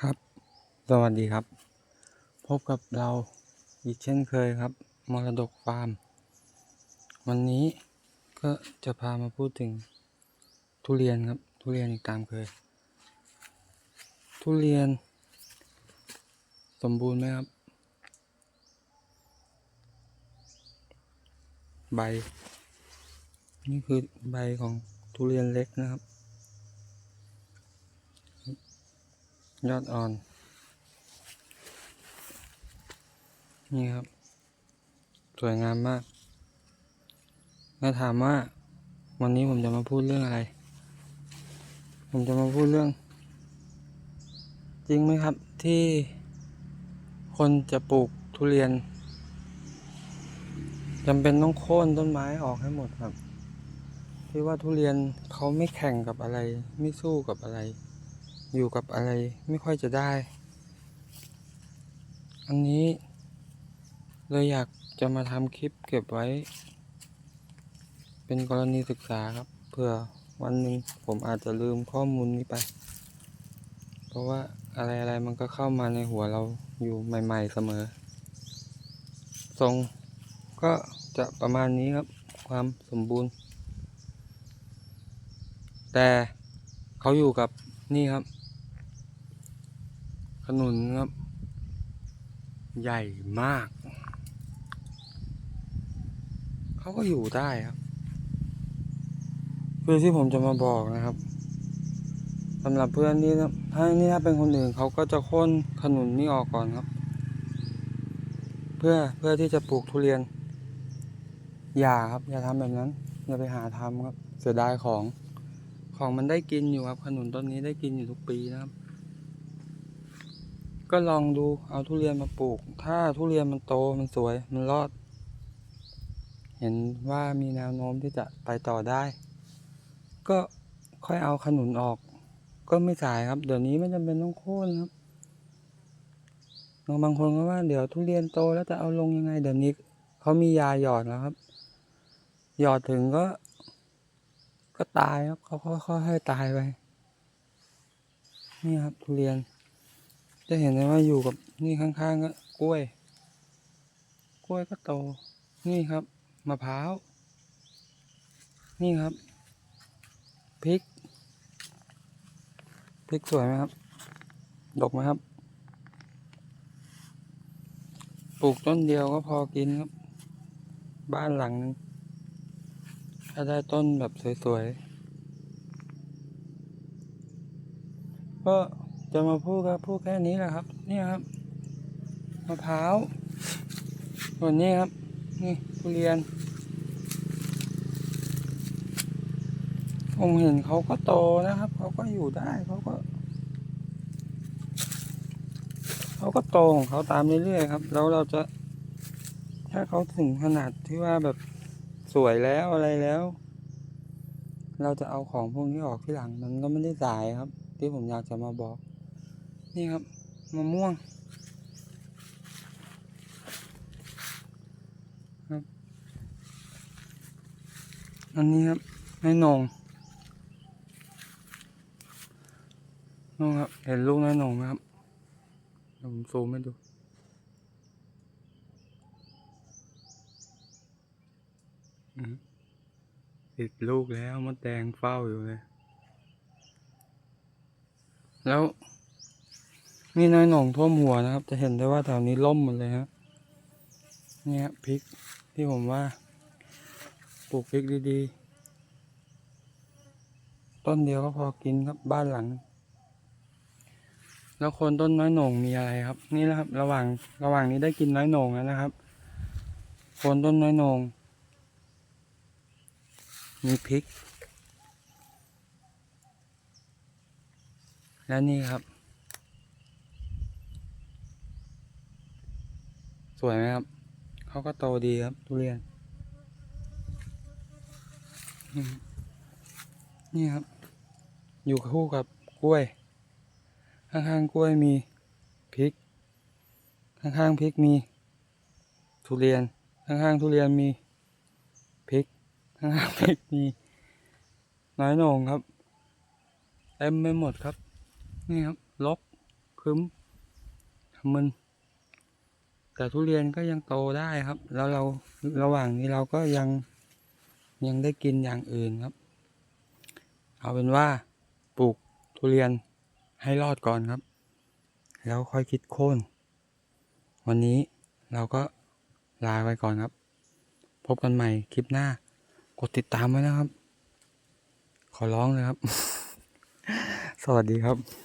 ครับ สวัสดีครับ พบกับเราอีกเช่นเคยครับ มรดกฟาร์ม วันนี้ก็จะพามาพูดถึงทุเรียนครับ ทุเรียนอีกตามเคย ทุเรียน สมบูรณ์ไหมครับ ใบ นี่คือใบของทุเรียนเล็กนะครับ ยอดอ่อน นี่ครับ สวยงามมาก แล้วถามว่า วันนี้ผมจะมาพูดเรื่องอะไร ผมจะมาพูดเรื่อง จริงไหมครับที่คนจะปลูกทุเรียนจำเป็นต้องโค่นต้นไม้ออกให้หมดครับ ที่ว่าทุเรียนเขาไม่แข่งกับอะไร ไม่สู้กับอะไร อยู่กับอะไรไม่ค่อยจะได้ อันนี้ เลยอยากจะมาทำคลิปเก็บไว้ เป็นกรณีศึกษาครับเพื่อวันหนึ่งผมอาจจะลืมข้อมูลนี้ไป เพราะว่าอะไรอะไรมันก็เข้ามาในหัวเราอยู่ใหม่ ๆเสมอ ทรงก็จะประมาณนี้ครับ ความสมบูรณ์ แต่เขาอยู่กับนี่ครับ ขนุนครับ ใหญ่มาก เขาก็อยู่ได้ครับ คือที่ผมจะมาบอกนะครับสำหรับเพื่อนที่นะถ้านี่ถ้าเป็นคนอื่นเขาก็จะโค่นขนุนนี่ออกก่อนครับ เพื่อเพื่อที่จะปลูกทุเรียน อย่าครับ อย่าทำแบบนั้น อย่าไปหาทำครับ เสียดายของ ของมันได้กินอยู่ครับ ขนุนต้นนี้ได้กินอยู่ทุกปีนะครับ ก็ลองดูเอาทุเรียนมาปลูก ถ้าทุเรียนมันโตมันสวย มันรอด เห็นว่ามีแนวโน้มที่จะไปต่อได้ ก็ค่อยเอาขนุนออก ก็ไม่สายครับ เดี๋ยวนี้ไม่จำเป็นต้องโค่นครับบางคนก็ว่าเดี๋ยวทุเรียนโตแล้วจะเอาลงยังไง เดี๋ยวนี้เขามียาหยอดแล้วครับ หยอดถึงก็ ก็ตายครับเขาค่อยๆตายไป นี่ครับทุเรียน จะเห็นได้ว่าอยู่กับนี่ข้างๆก็กล้วย กล้วยก็โต นี่ครับมะพร้าว นี่ครับพริกพริกสวยไหมครับ ดกไหมครับ ปลูกต้นเดียวก็พอกินครับ บ้านหลังนึงถ้าได้ต้นแบบสวยๆก็ จะมาพูดก็พูดแค่นี้แหละครับนี่ครับมะพร้าวส่วนนี้ครับ นี่ทุเรียนผมเห็นเขาก็โตนะครับ เขาก็อยู่ได้เขาก็ เขาก็โตของเขาตามเรื่อยๆครับ แล้วเราจะ ถ้าเขาถึงขนาดที่ว่าแบบสวยแล้วอะไรแล้ว เราจะเอาของพวกนี้ออกที่หลังมันก็ไม่ได้สายครับ ที่ผมอยากจะมาบอก นี่ครับมะม่วงครับอันนี้ครับในหนงนู่นครับ เห็นลูกในหนงไหมครับเดี๋ยวผมซูมให้ดูอืมติดลูกแล้วมดแดงเฝ้าอยู่เลย แล้ว นี่น้อยหนองท่วมหัวนะครับ จะเห็นได้ว่าแถวนี้ล่มหมดเลยฮะนี่ฮะพริกที่ผมว่า ปลูกพริกดีๆ ต้นเดียวก็พอกินครับบ้านหลัง แล้วคนต้นน้อยหนงมีอะไรครับ นี่นะครับ ระหว่างระหว่างนี้ได้กินน้อยหนงแล้วนะครับ คนต้นน้อยหนงมีพริก และนี่ครับ วยไหมครับเขาก็โตดีครับทุเรียน นี่ครับ อยู่คู่กับกล้วย ข้างๆกล้วยมีพริก ข้างๆพริกมี ทุเรียน ข้างๆทุเรียนมีพริก ข้างๆพริกมี น้อยหน่งครับเต็มไปหมดครับ นี่ครับลกคึ้มมึน แต่ทุเรียนก็ยังโตได้ครับ แล้วเราระหว่างนี้เราก็ยังยังได้กินอย่างอื่นครับ เอาเป็นว่าปลูกทุเรียนให้รอดก่อนครับ แล้วค่อยคิดโค่นวันนี้เราก็ลาไปก่อนครับ พบกันใหม่คลิปหน้า กดติดตามไว้นะครับ ขอร้องเลยครับ สวัสดีครับ